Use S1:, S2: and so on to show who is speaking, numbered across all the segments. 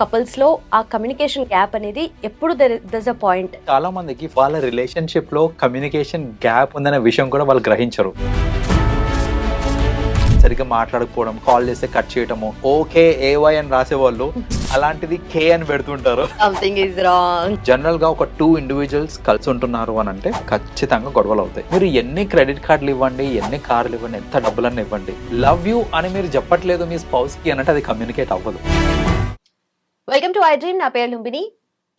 S1: కపుల్స్లో ఆ communication gap అనేది ఎప్పుడు దర్ అ పాయింట్
S2: చాలా మందికి వాళ్ళ రిలేషన్షిప్లో కమ్యూనికేషన్ గ్యాప్ ఉందనే విషయం కూడా వాళ్ళు గ్రహించరు. సరిగ్గా మాట్లాడకపోవడం కాల్ చేస్తే కట్ చేయటము ఓకే ఏవై అని రాసేవాళ్ళు అలాంటిది కే అని పెడుతుంటారు.
S1: సంథింగ్ ఇస్ రాంగ్
S2: జనరల్గా ఒక టూ ఇండివిజువల్స్ కలిసి ఉంటున్నారు అని అంటే ఖచ్చితంగా గొడవలు అవుతాయి. మీరు ఎన్ని క్రెడిట్ కార్డులు ఇవ్వండి ఎన్ని కార్లు ఇవ్వండి ఎంత డబ్బులన్నీ ఇవ్వండి. లవ్ యూ అని మీరు చెప్పట్లేదు మీ స్పౌస్కి అంటే అది కమ్యూనికేట్ అవ్వదు.
S1: వెల్కమ్ టు ఐ డ్రీమ్ నా పేరు లుంబిని.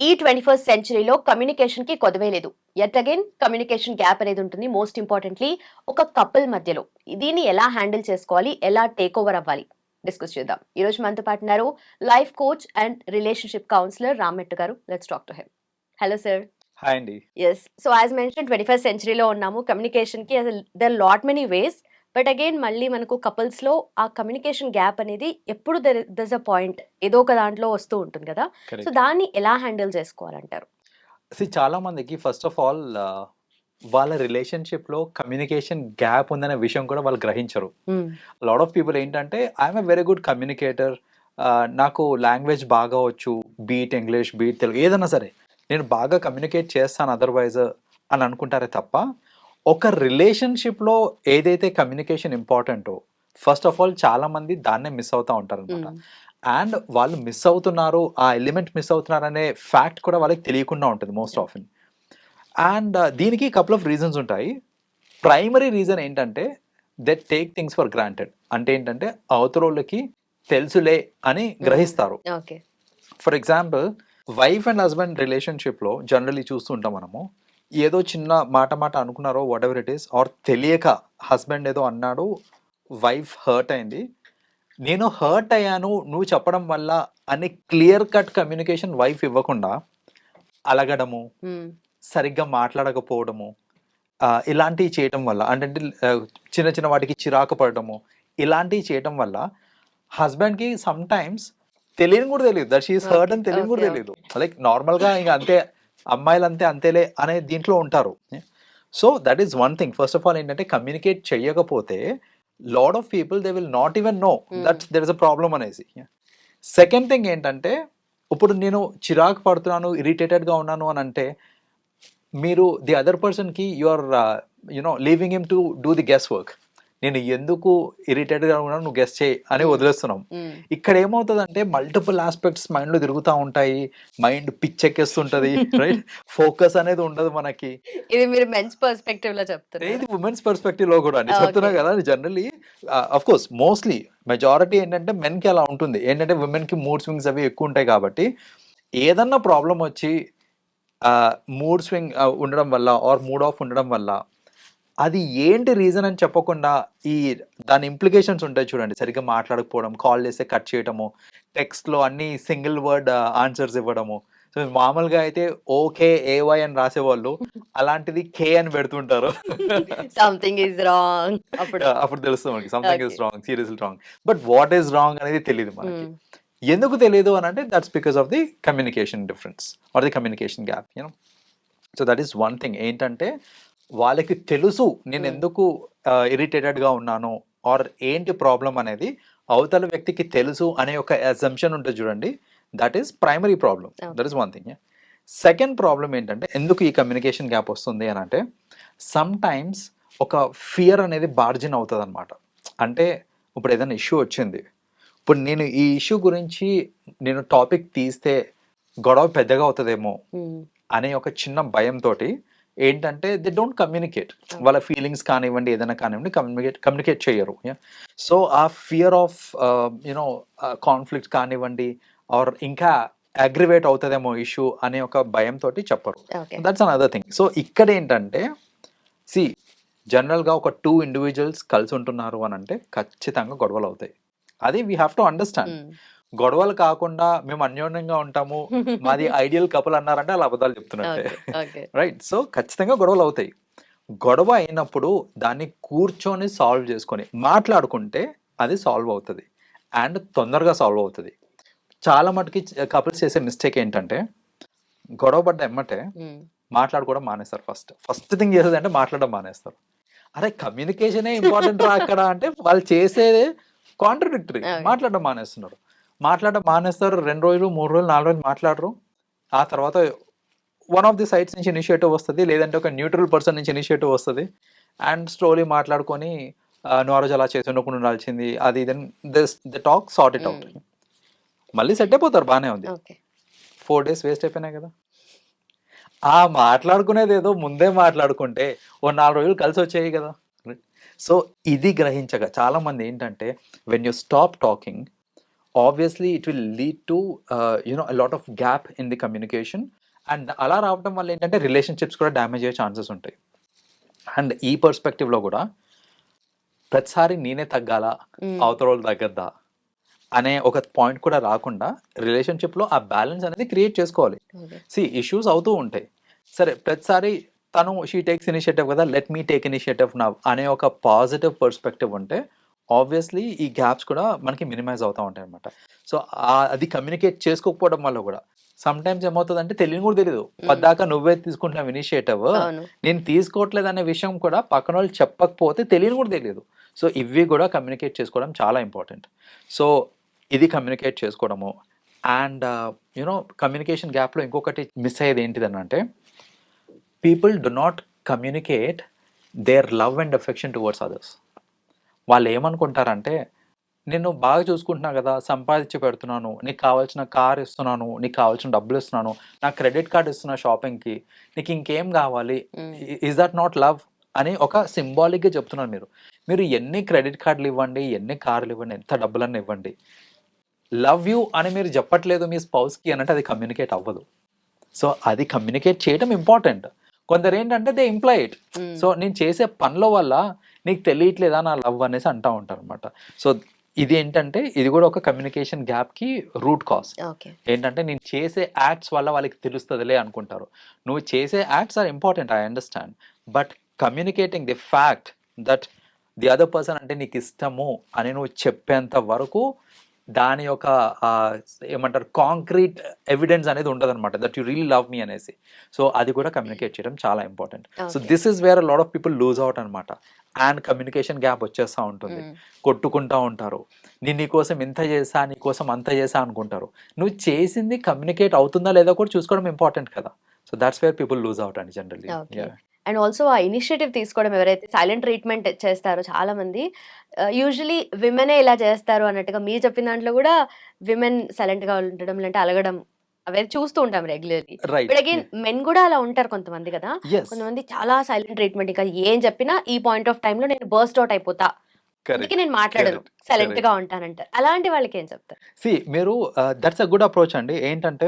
S1: ఈ ట్వంటీ ఫస్ట్ సెంచరీలో కమ్యూనికేషన్కి కొదవే లేదు. ఎట్ అగైన్ కమ్యూనికేషన్ గ్యాప్ అనేది ఉంటుంది మోస్ట్ ఇంపార్టెంట్లీ ఒక కపుల్ మధ్యలో. దీన్ని ఎలా హ్యాండిల్ చేసుకోవాలి? ఎలా టేక్ ఓవర్ అవ్వాలి? డిస్కస్ చేద్దాం. ఈ రోజు మనతో పాటు ఉన్నారు life coach and relationship counsellor Ramet గారు. Let's talk to him hello sir
S2: hi అండి.
S1: Yes so as mention twenty first సెంచరీలో ఉన్నాము. కమ్యూనికేషన్కి there lot many ways but again మళ్ళీ మనకు కపుల్స్లో ఆ కమ్యూనికేషన్ గ్యాప్ అనేది ఎప్పుడు దర్ అ పాయింట్. ఏదో ఒక దాంట్లో వస్తూ ఉంటుంది కదా. సో దాన్ని ఎలా హ్యాండిల్ చేసుకోవాలంటారు?
S2: చాలా మందికి ఫస్ట్ ఆఫ్ ఆల్ వాళ్ళ రిలేషన్షిప్లో కమ్యూనికేషన్ గ్యాప్ ఉందనే విషయం కూడా వాళ్ళు గ్రహించరు. లాట్ ఆఫ్ పీపుల్ ఏంటంటే I'm a very good communicator నాకు లాంగ్వేజ్ బాగా వచ్చు. బీట్ ఇంగ్లీష్ బీట్ తెలుగు ఏదైనా సరే. నేను బాగా కమ్యూనికేట్ చేస్తాను అదర్వైజ్ అని అనుకుంటారే తప్ప ఒక రిలేషన్షిప్లో ఏదైతే కమ్యూనికేషన్ ఇంపార్టెంటో ఫస్ట్ ఆఫ్ ఆల్ చాలా మంది దాన్నే మిస్ అవుతూ ఉంటారు అనమాట అండ్ వాళ్ళు మిస్ అవుతున్నారు ఆ ఎలిమెంట్ మిస్ అవుతున్నారు అనే ఫ్యాక్ట్ కూడా వాళ్ళకి తెలియకుండా ఉంటుంది మోస్ట్ ఆఫెన్. అండ్ దీనికి కపుల్ ఆఫ్ రీజన్స్ ఉంటాయి. ప్రైమరీ రీజన్ ఏంటంటే they take things for granted. అంటే ఏంటంటే అవతరోళ్ళకి తెలుసులే అని గ్రహిస్తారు.
S1: Okay.
S2: For example wife and husband రిలేషన్షిప్లో జనరలీ చూస్తుంటాం మనము ఏదో చిన్న మాట మాట అనుకున్నారో whatever it is or తెలియక హస్బెండ్ ఏదో అన్నాడు వైఫ్ హర్ట్ అయింది. నేను హర్ట్ అయ్యాను నువ్వు చెప్పడం వల్ల అని క్లియర్ కట్ కమ్యూనికేషన్ వైఫ్ ఇవ్వకుండా అలగడము సరిగ్గా మాట్లాడకపోవడము ఇలాంటివి చేయటం వల్ల అంటే చిన్న చిన్న వాటికి చిరాకు పడటము ఇలాంటివి చేయటం వల్ల హస్బెండ్కి సమ్ టైమ్స్ తెలియని కూడా తెలియదు. దట్ షీఈస్ హర్ట్ అని తెలియని కూడా తెలియదు. లైక్ నార్మల్గా ఇంకా అంతే. అమ్మాయిలు అంతే అంతేలే అనే దీంట్లో ఉంటారు. So that is one thing first of all ఏంటంటే కమ్యూనికేట్ చేయకపోతే lot of people they will not even know that there is a problem అనేసి సెకండ్ థింగ్ ఏంటంటే ఇప్పుడు నేను చిరాకు పడుతున్నాను ఇరిటేటెడ్గా ఉన్నాను అని అంటే మీరు ది అదర్ పర్సన్కి you are you know leaving him to do the guesswork నేను ఎందుకు ఇరిటేటెడ్గా ఉన్నాను నువ్వు గెస్ చేయి అని వదిలేస్తున్నాం. ఇక్కడ ఏమవుతుందంటే మల్టిపుల్ ఆస్పెక్ట్స్ మైండ్లో తిరుగుతూ ఉంటాయి. మైండ్ పిచ్చెక్కేస్తుంటది రైట్ ఫోకస్ అనేది ఉండదు మనకి.
S1: ఇది మీరు మెన్స్ పర్స్పెక్టివ్లో చెప్తారు
S2: ఇది ఉమెన్స్ పర్స్పెక్టివ్లో కూడా. అండి. చెప్తున్నా కదా generally of course mostly majority ఏంటంటే men కి అలా ఉంటుంది. ఏంటంటే women కి మూడ్ స్వింగ్స్ అవి ఎక్కువ ఉంటాయి కాబట్టి ఏదన్నా ప్రాబ్లం వచ్చి మూడ్ స్వింగ్ ఉండడం వల్ల ఆర్ మూడ్ ఆఫ్ ఉండడం వల్ల అది ఏంటి రీజన్ అని చెప్పకుండా ఈ దాని ఇంప్లికేషన్స్ ఉంటాయి చూడండి. సరిగ్గా మాట్లాడకపోవడం కాల్ చేస్తే కట్ చేయటము text లో అన్ని సింగిల్ వర్డ్ ఆన్సర్స్ ఇవ్వడము. సో మామూలుగా అయితే ఓకే ఏవై అని రాసేవాళ్ళు అలాంటిది కే అని పెడుతుంటారు.
S1: సంథింగ్ ఇస్ రాంగ్ అప్పుడు.
S2: అప్పుడు తెలుస్తుంది మనకి. Something is. Wrong serious wrong but what is wrong అనేది తెలియదు మనకి.
S1: Mm.
S2: ఎందుకు తెలియదు అని అంటే that's because of the communication difference or the communication gap you know so that is one thing ఏంటంటే వాళ్ళకి తెలుసు నేను
S1: Mm.
S2: ఎందుకు ఇరిటేటెడ్గా ఉన్నాను ఆర్ ఏంటి ప్రాబ్లం అనేది అవతల వ్యక్తికి తెలుసు అనే ఒక అజంప్షన్ ఉంటుంది చూడండి that is primary problem. That is one thing second problem ఏంటంటే ఎందుకు ఈ కమ్యూనికేషన్ గ్యాప్ వస్తుంది అని అంటే సమ్ టైమ్స్ ఒక ఫియర్ అనేది బార్జిన్ అవుతుంది అనమాట అంటే ఇప్పుడు ఏదైనా ఇష్యూ వచ్చింది ఇప్పుడు నేను ఈ ఇష్యూ గురించి నేను టాపిక్ తీస్తే గొడవ పెద్దగా అవుతుందేమో అనే ఒక చిన్న భయంతో ఏంటంటే దే డోంట్ కమ్యూనికేట్ వాళ్ళ ఫీలింగ్స్ కానివ్వండి ఏదైనా కానివ్వండి కమ్యూనికేట్ కమ్యూనికేట్ చేయరు. సో ఆ fear of you know conflict కానివ్వండి ఆర్ ఇంకా అగ్రివేట్ అవుతుందేమో ఇష్యూ అనే ఒక భయంతో చెప్పరు. దట్స్ అనదర్ థింగ్ సో ఇక్కడ ఏంటంటే సి జనరల్గా ఒక టూ ఇండివిజువల్స్ కలిసి ఉంటున్నారు అని అంటే ఖచ్చితంగా గొడవలు అవుతాయి. అది వీ హ్యావ్ టు అండర్స్టాండ్ గొడవలు కాకుండా మేము అన్యోన్యంగా ఉంటాము మాది ఐడియల్ కపుల్ అన్నారంటే అలా అబద్ధాలు చెప్తున్నట్టే. రైట్ సో ఖచ్చితంగా గొడవలు అవుతాయి. గొడవ అయినప్పుడు దాన్ని కూర్చొని సాల్వ్ చేసుకొని మాట్లాడుకుంటే అది సాల్వ్ అవుతుంది. అండ్ తొందరగా సాల్వ్ అవుతుంది. చాలా మటుకి కపుల్స్ చేసే మిస్టేక్ ఏంటంటే గొడవ పడ్డ ఎమ్మటే మాట్లాడుకోవడం మానేస్తారు ఫస్ట్. ఫస్ట్ థింగ్ చేసేది అంటే మాట్లాడడం మానేస్తారు. అరే కమ్యూనికేషనే ఇంపార్టెంట్ రా అక్కడ అంటే వాళ్ళు చేసేదే కాంట్రడిక్టరీ. మాట్లాడడం మానేస్తున్నారు. మాట్లాడడం మానేస్తారు. రెండు రోజులు మూడు రోజులు నాలుగు రోజులు మాట్లాడరు. ఆ తర్వాత వన్ ఆఫ్ ది సైట్స్ నుంచి ఇనిషియేటివ్ వస్తుంది. లేదంటే ఒక న్యూట్రల్ పర్సన్ నుంచి ఇనిషియేటివ్ వస్తుంది. అండ్ స్లోలీ మాట్లాడుకొని "ఆ, నువ్వు అలా చేసి ఉండకుండా ఉండాల్సింది. అది then this the talk sort it out మళ్ళీ సెట్ అయిపోతారు బాగానే ఉంది. ఫోర్ డేస్ వేస్ట్ అయిపోయినాయి కదా. ఆ మాట్లాడుకునేది ఏదో ముందే మాట్లాడుకుంటే ఓ నాలుగు రోజులు కలిసి వచ్చాయి కదా. సో ఇది గ్రహించగా చాలా మంది ఏంటంటే when you stop talking obviously it will lead to you know lot of gap in the communication and అలా రావడం వల్ల ఏంటంటే రిలేషన్షిప్స్ కూడా డ్యామేజ్ అయ్యే ఛాన్సెస్ ఉంటాయి. అండ్ ఈ పర్స్పెక్టివ్లో కూడా ప్రతిసారి నేనే తగ్గాలా? అవతల వాళ్ళు తగ్గద్దా? అనే ఒక పాయింట్ కూడా రాకుండా రిలేషన్షిప్లో ఆ బ్యాలెన్స్ అనేది క్రియేట్ చేసుకోవాలి. సి ఇష్యూస్ అవుతూ ఉంటాయి. సరే ప్రతిసారి తను షీ టేక్స్ ఇనిషియేటివ్ కదా let me take initiative now అనే ఒక పాజిటివ్ పర్స్పెక్టివ్ ఉంటే ఆబ్వియస్లీ ఈ గ్యాప్స్ కూడా మనకి మినిమైజ్ అవుతూ ఉంటాయి అనమాట సో అది కమ్యూనికేట్ చేసుకోకపోవడం వల్ల కూడా. సమ్ టైమ్స్ ఏమవుతుందంటే తెలియని కూడా తెలియదు పద్దాక నువ్వే తీసుకుంటున్నావు ఇనిషియేటివ్ నేను తీసుకోవట్లేదు అనే విషయం కూడా పక్కన వాళ్ళు చెప్పకపోతే తెలియని కూడా తెలియదు సో ఇవి కూడా కమ్యూనికేట్ చేసుకోవడం చాలా ఇంపార్టెంట్. సో ఇది కమ్యూనికేట్ చేసుకోవడము. అండ్ యునో కమ్యూనికేషన్ గ్యాప్లో ఇంకొకటి మిస్ అయ్యేది ఏంటిదని అంటే people do not communicate their love and affection towards others. వాళ్ళు ఏమనుకుంటారంటే నేను బాగా చూసుకుంటున్నా కదా సంపాదించి పెడుతున్నాను నీకు కావాల్సిన కార్ ఇస్తున్నాను నీకు కావాల్సిన డబ్బులు ఇస్తున్నాను నాకు క్రెడిట్ కార్డ్ ఇస్తున్నా షాపింగ్కి నీకు ఇంకేం కావాలి? Is that not love? అని ఒక సింబాలిక్గా చెప్తున్నారు మీరు. మీరు ఎన్ని క్రెడిట్ కార్డులు ఇవ్వండి ఎన్ని కార్లు ఇవ్వండి ఎంత డబ్బులన్నీ ఇవ్వండి. లవ్ యూ అని మీరు చెప్పట్లేదు మీ స్పౌస్కి అనంటే అది కమ్యూనికేట్ అవ్వదు. సో అది కమ్యూనికేట్ చేయడం ఇంపార్టెంట్. కొందరు ఏంటంటే దే ఇంప్లాయిడ్ సో నేను చేసే పనుల వల్ల నీకు తెలియట్లేదా నా లవ్ అనేసి అంటూ ఉంటారు అనమాట సో ఇది ఏంటంటే ఇది కూడా ఒక కమ్యూనికేషన్ గ్యాప్కి రూట్ కాజ్. ఏంటంటే నేను చేసే యాక్ట్స్ వల్ల వాళ్ళకి తెలుస్తుందిలే అనుకుంటారు. నువ్వు చేసే acts are important I understand. But communicating the fact that the other person అంటే నీకు ఇష్టము అని నువ్వు చెప్పేంత వరకు దాని యొక్క ఏమంటారు కాంక్రీట్ ఎవిడెన్స్ అనేది ఉండదు అనమాట that you real love me అనేసి. సో అది కూడా కమ్యూనికేట్ చేయడం చాలా important. So. This is where lot of people lose out అనమాట అండ్ కమ్యూనికేషన్ గ్యాప్ వచ్చేస్తూ ఉంటుంది. కొట్టుకుంటా ఉంటారు. నేను నీకోసం ఇంత చేసా నీకోసం అంత చేసా అనుకుంటారు. నువ్వు చేసింది కమ్యూనికేట్ అవుతుందా లేదా కూడా చూసుకోవడం ఇంపార్టెంట్ కదా. So that's where people lose out అండి జనరల్లీ.
S1: అండ్ ఆల్సో ఆ ఇనిషియేటివ్ తీసుకోవడం ఎవరైతే సైలెంట్ ట్రీట్మెంట్ చేస్తారో చాలా మంది యూజువలీ విమెనే ఇలా చేస్తారు అన్నట్టుగా మీరు చెప్పిన దాంట్లో కూడా విమెన్ సైలెంట్గా ఉండడం లేదంటే అలగడం అవన్నీ చూస్తూ ఉంటాం రెగ్యులర్లీ బట్ అగైన్ మెన్ కూడా అలా ఉంటారు కొంతమంది కదా. కొంతమంది చాలా సైలెంట్ ట్రీట్మెంట్ ఇంకా ఏం చెప్పినా ఈ పాయింట్ ఆఫ్ టైం లో నేను బర్స్ట్ అవుట్ అయిపోతా. అందుకే నేను మాట్లాడను. సైలెంట్. గా ఉంటానంటారు అలాంటి వాళ్ళకి ఏం చెప్తారు?
S2: సి మీరు దట్స్ అ గుడ్ అప్రోచ్ అండి. ఏంటంటే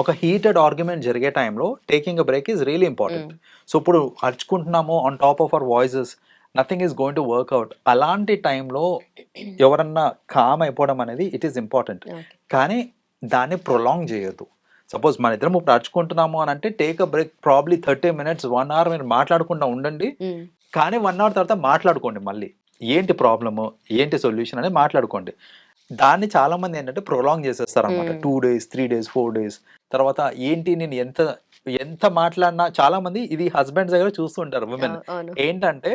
S2: ఒక హీటెడ్ ఆర్గ్యుమెంట్ జరిగే టైంలో taking a break is really important so ఇప్పుడు అరుచుకుంటున్నాము on top of our voices nothing is going to work out అలాంటి టైంలో ఎవరన్నా కామ్ అయిపోవడం అనేది ఇట్ ఈస్ ఇంపార్టెంట్ కానీ దాన్ని ప్రొలాంగ్ చేయొద్దు. సపోజ్ మన ఇద్దరం ఇప్పుడు అరుచుకుంటున్నాము అని అంటే take a break probably thirty minutes one hour మీరు మాట్లాడకుండా ఉండండి. కానీ వన్ అవర్ తర్వాత మాట్లాడుకోండి మళ్ళీ. ఏంటి ప్రాబ్లము ఏంటి సొల్యూషన్ అని మాట్లాడుకోండి. దాన్ని చాలా మంది ఏంటంటే ప్రొలాంగ్ చేసేస్తారు అనమాట. Two days three days four days తర్వాత ఏంటి నేను ఎంత ఎంత మాట్లాడినా చాలా మంది ఇది హస్బెండ్స్ దగ్గర చూస్తుంటారు విమెన్
S1: అవును.
S2: ఏంటంటే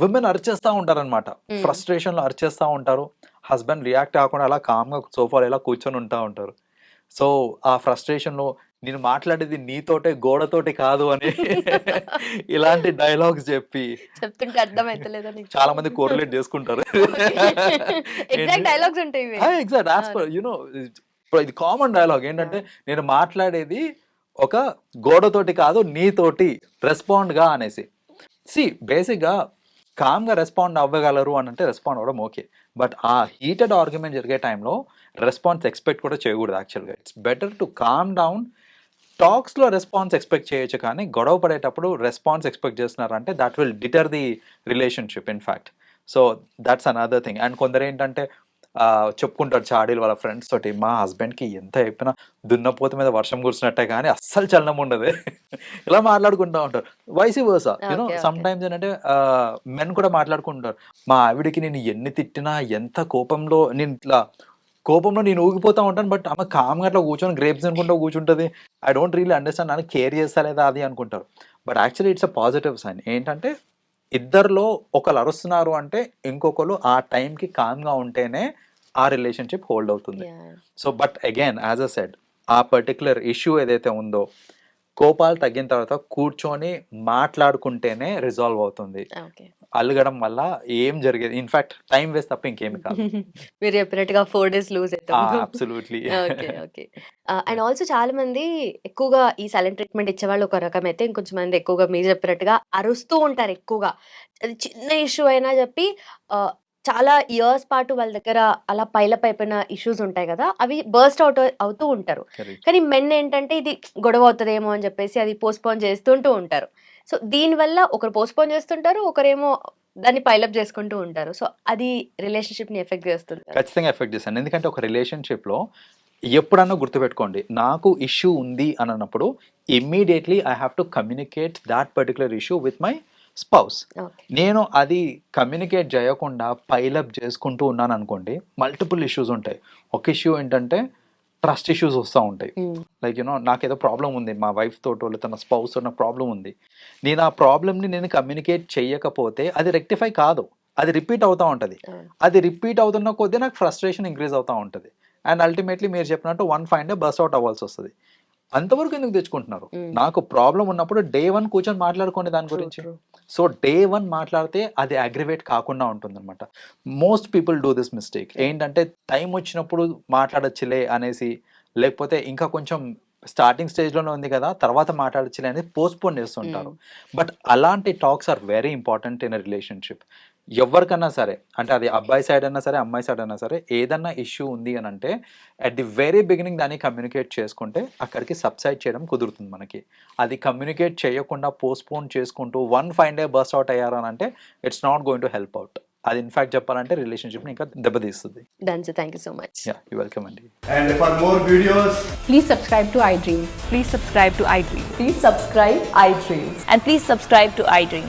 S2: విమెన్ అరిచేస్తూ ఉంటారు అనమాట
S1: Mm.
S2: ఫ్రస్ట్రేషన్లో అరిచేస్తూ ఉంటారు. హస్బెండ్ రియాక్ట్ కాకుండా అలా కామ్గా సోఫాలో ఇలా కూర్చొని ఉంటా ఉంటారు. సో ఆ frustration లో నేను మాట్లాడేది నీతోటే గోడతోటి కాదు అని ఇలాంటి డైలాగ్స్ చెప్పి
S1: చెప్తుంటే అర్థమైతలేదా
S2: చాలా మంది కోరిలేట్ చేసుకుంటారు.
S1: ఎగ్జాక్ట్ డైలాగ్స్ ఉంటాయి ఇవి.
S2: Exact as per you know ఇది కామన్ డైలాగ్ ఏంటంటే నేను మాట్లాడేది ఒక గోడతోటి కాదు నీతోటి రెస్పాండ్గా అనేసి. సి బేసిక్గా కామ్గా రెస్పాండ్ అవ్వగలరు అని అంటే రెస్పాండ్ అవ్వడం ఓకే బట్ ఆ హీటెడ్ ఆర్గ్యుమెంట్ జరిగే టైంలో రెస్పాన్స్ ఎక్స్పెక్ట్ కూడా చేయకూడదు యాక్చువల్గా it's better to calm down టాక్స్లో response expect చేయొచ్చు కానీ గొడవ పడేటప్పుడు రెస్పాన్స్ ఎక్స్పెక్ట్ చేస్తున్నారంటే that will deter the relationship in fact so that's another thing and కొందరు ఏంటంటే చెప్పుకుంటారు చాడీలు వాళ్ళ ఫ్రెండ్స్ తోటి మా హస్బెండ్కి ఎంత చెప్పినా దున్నపోత మీద వర్షం కురిసినట్టే కానీ అస్సలు చలనం ఉండదు. ఇలా మాట్లాడుకుంటూ ఉంటారు. Vice versa you know some. Times ఏంటంటే మెన్ కూడా మాట్లాడుకుంటారు. మా ఆవిడకి నేను ఎన్ని తిట్టినా ఎంత కోపంలో నేను ఇట్లా కోపంలో నేను ఊగిపోతా ఉంటాను బట్ ఆమె కామ్గా అట్లా కూర్చొని గ్రేప్స్ అనుకుంటూ కూర్చుంటుంది. ఐ డోంట్ రియలీ అండర్స్టాండ్ నన్ను కేర్ చేస్తా లేదా అది అనుకుంటారు. But actually it's a positive sign ఏంటంటే ఇద్దరిలో ఒకరు అరుస్తున్నారు అంటే ఇంకొకరు ఆ టైంకి కామ్గా ఉంటేనే ఆ రిలేషన్షిప్ హోల్డ్ అవుతుంది. So but again as I said ఆ పర్టికులర్ ఇష్యూ ఏదైతే ఉందో కోపాలు తగ్గిన తర్వాత కూర్చొని మాట్లాడుకుంటేనే రిజాల్వ్ అవుతుంది. అలగడం వల్ల ఏం జరిగేది? ఇన్ఫాక్ట్ టైం వేస్ట్ తప్ప ఇంకేమి కాదు.
S1: మీరు చెప్పినట్టుగా four days lose
S2: absolutely
S1: okay okay. And also చాలా మంది ఎక్కువగా ఈ సైలెంట్ ట్రీట్మెంట్ ఇచ్చే వాళ్ళు ఒక రకం అయితే ఇంకొంచెం మంది ఎక్కువగా మీరు చెప్పినట్టుగా అరుస్తూ ఉంటారు ఎక్కువగా. అది చిన్న ఇష్యూ అయినా చెప్పి చాలా ఇయర్స్ పాటు వాళ్ళ దగ్గర అలా పైలప్ అయిపోయిన ఇష్యూస్ ఉంటాయి కదా అవి బర్స్ట్ అవుట్ అవుతూ ఉంటారు. కానీ మెన్ ఏంటంటే ఇది గొడవ అవుతుందేమో అని చెప్పేసి అది పోస్ట్పోన్ చేస్తుంటూ ఉంటారు. సో దీనివల్ల ఒకరు పోస్ట్పోన్ చేస్తుంటారు ఒకరేమో దాన్ని పైలప్ చేసుకుంటూ ఉంటారు. సో అది రిలేషన్షిప్ని ఎఫెక్ట్ చేస్తుంది
S2: ఖచ్చితంగా ఎఫెక్ట్ చేస్తాను. ఎందుకంటే ఒక రిలేషన్షిప్లో ఎప్పుడన్నా గుర్తుపెట్టుకోండి నాకు ఇష్యూ ఉంది అని అన్నప్పుడు immediately I have to communicate that particular issue with my spouse. నేను అది కమ్యూనికేట్ చేయకుండా పైలప్ చేసుకుంటూ ఉన్నాను అనుకోండి మల్టిపుల్ ఇష్యూస్ ఉంటాయి. ఒక ఇష్యూ ఏంటంటే ట్రస్ట్ ఇష్యూస్ వస్తూ ఉంటాయి. లైక్ యూనో నాకు ఏదో ప్రాబ్లం ఉంది మా వైఫ్ తోటో లేదా నా స్పౌస్ నాకు ప్రాబ్లం ఉంది. నేను ఆ ప్రాబ్లమ్ని నేను కమ్యూనికేట్ చేయకపోతే అది రెక్టిఫై కాదు. అది రిపీట్ అవుతూ ఉంటుంది. అది రిపీట్ అవుతున్న కొద్దీ నాకు ఫ్రస్ట్రేషన్ ఇంక్రీజ్ అవుతూ ఉంటుంది. అండ్ అల్టిమేట్లీ మీరు చెప్పినట్టు one fine day burst out అవ్వాల్సి వస్తుంది. అంతవరకు ఎందుకు తెచ్చుకుంటున్నారు. నాకు ప్రాబ్లం ఉన్నప్పుడు డే వన్ కూర్చొని మాట్లాడుకోండి దాని గురించి. సో డే వన్ మాట్లాడితే అది అగ్రివేట్ కాకుండా ఉంటుందన్నమాట. Most people do this mistake ఏంటంటే టైం వచ్చినప్పుడు మాట్లాడచ్చులే అనేసి లేకపోతే ఇంకా కొంచెం స్టార్టింగ్ స్టేజ్లోనే ఉంది కదా తర్వాత మాట్లాడచ్చులే అనేది పోస్ట్పోన్ చేస్తుంటారు. బట్ అలాంటి talks are very important in relationship ఎవరికన్నా సరే అంటే అది అబ్బాయి సైడ్ అయినా సరే అమ్మాయి సైడ్ అయినా సరే ఏదన్నా ఇష్యూ ఉంది అని అంటే అట్ ది వెరీ బిగినింగ్ దాన్ని కమ్యూనికేట్ చేసుకుంటే అక్కడికి సబ్సైడ్ చేయడం కుదురుతుంది మనకి అది కమ్యూనికేట్ చేయకుండా పోస్ట్పోన్ చేసుకుంటూ one fine day burst out అయ్యారు అని అంటే it's not going to help out అది ఇన్ఫాక్ట్ చెప్పాలంటే రిలేషన్షిప్ని ఇంకా దెబ్బతీస్తుంది
S1: thank you so much
S2: ya you welcome అండి
S3: And for more videos,
S4: Please subscribe to iDream.
S5: Please subscribe to iDream.
S4: Please subscribe iDream.
S5: And please subscribe to iDream.